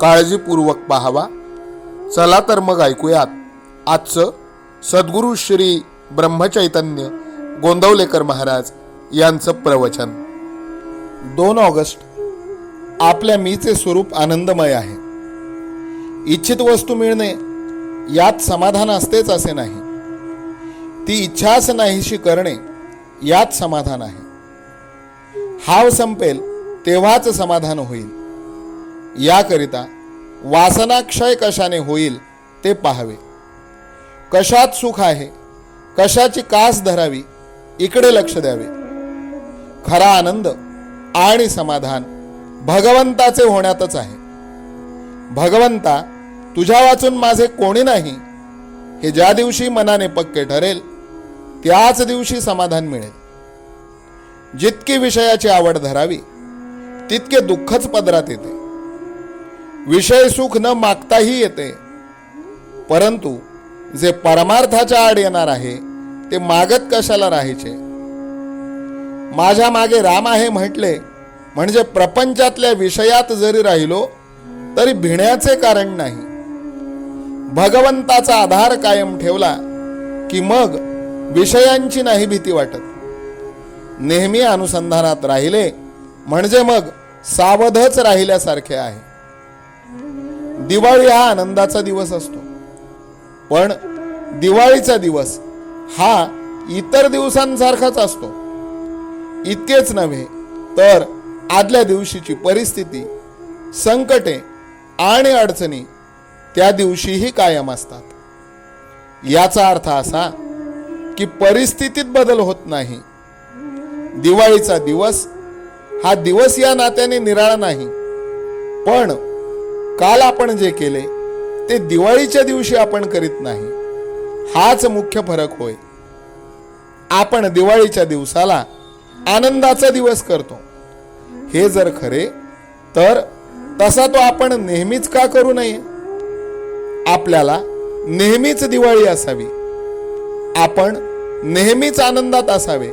काळजीपूर्वक पाहावा. चला तर मग ऐकूयात. आजचं सद्गुरू श्री ब्रह्मचैतन्य गोंदवलेकर महाराज यांचं प्रवचन. दोन ऑगस्ट आपल्या मीचे स्वरूप आनंदमय आहे. इच्छित वस्तू मिळणे यात समाधान असतेच असे नाही. ती इच्छाच नाहीशी करणे यात समाधान आहे. हाव संपेल तेव्हाच समाधान होईल. याकरिता वासनाक्षय कशाने होईल ते पाहावे. कशात सुख आहे कशाची कास धरावी इकडे लक्ष द्यावे. खरा आनंद आणि समाधान भगवंताचे होण्यातच आहे. भगवंता तुझ्या वाचून माझे कोणी नाही? हे ज्या दिवशी मनाने पक्के ठरेल त्याच दिवशी समाधान मिळेल. जितकी विषयाची आवड धरावी तितके दुःखच पदरात येते. विषय सुख न मागताही येते. परंतु जे परमार्थाच्या आड येणार आहे ते मागत कशाला राहायचे? माझ्या मागे राम आहे म्हटले म्हणजे प्रपंचातल्या विषयात जरी राहिलो तरी भिण्याचे कारण नाही. भगवंताचा आधार कायम ठेवला की मग विषयांची नाही भीती वाटत. नेहमी अनुसंधानात राहिले म्हणजे मग सावधच राहिल्यासारखे आहे. दिवाळी हा आनंदाचा दिवस असतो. पण दिवाळीचा दिवस हा इतर दिवसांसारखाच असतो. इतकेच नव्हे तर आदल्या दिवशीची परिस्थिती संकटे आणि अडचणी त्या दिवशीही कायम असतात. याचा अर्थ असा की परिस्थितीत बदल होत नाही. दिवाळीचा दिवस हा दिवस या नात्याने निराळा नाही पण काल आपण जे केले ते दिवाळीच्या दिवशी आपण करीत नाही. हाच मुख्य फरक होय. आपण दिवाळीच्या दिवसाला आनंदाचा दिवस करतो. हे जर खरे तर तसा तो आपण नेहमीच का करू नये? आपल्याला नेहमीच दिवाळी असावी. आपण नेहमीच आनंदात असावे.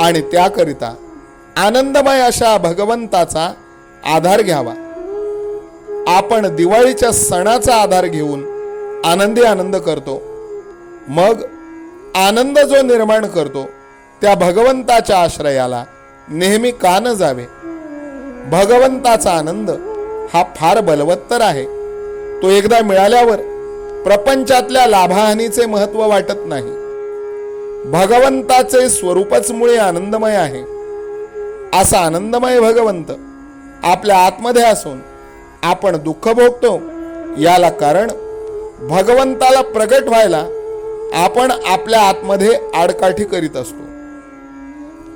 आणि त्याकरिता आनंदमय अशा भगवंताचा आधार घ्यावा. आपण दिवाळीच्या सणाचा आधार घेऊन आनंदी आनंद करतो. मग आनंद जो निर्माण करतो त्या भगवंताच्या आश्रयाला नेहमी का न जावे? भगवंताचा आनंद हा फार बलवत्तर आहे. तो एकदा मिळाल्यावर प्रपंचातल्या लाभाहानीचे महत्त्व वाटत नाही. भगवंताचे स्वरूपच मुळे आनंदमय आहे. असा आनंदमय भगवंत आपल्या आतमध्ये असून आपण दुःख भोगतो. याला कारण भगवंताला प्रगट व्हायला आपण आपल्या आतमध्ये आडकाठी करीत असतो.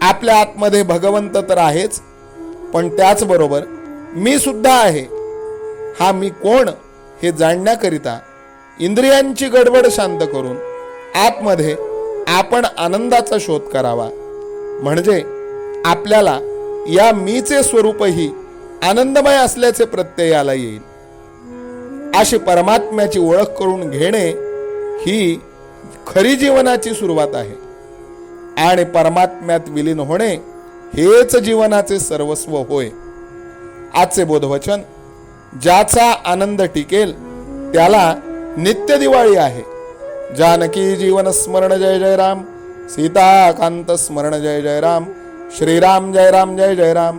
आपल्या आतमध्ये भगवंत तर आहेच पण त्याचबरोबर मी सुद्धा आहे. हा मी कोण हे जाणण्याकरिता इंद्रियांची गडबड शांत करून आतमध्ये आपण आनंदाचा शोध करावा. म्हणजे आपल्याला या मीचे स्वरूपही आनंदमय असल्याचे प्रत्ययाला येईल. अशी परमात्म्याची ओळख करून घेणे ही खरी जीवनाची सुरुवात आहे. आणि परमात्म्यात विलीन होणे हेच जीवनाचे सर्वस्व होय. आजचे बोधवचन ज्याचा आनंद टिकेल त्याला नित्य दिवाळी आहे. जानकी जीवन स्मरण जय जय राम सीताकांत स्मरण जय जय राम श्रीराम जय राम जय जय राम.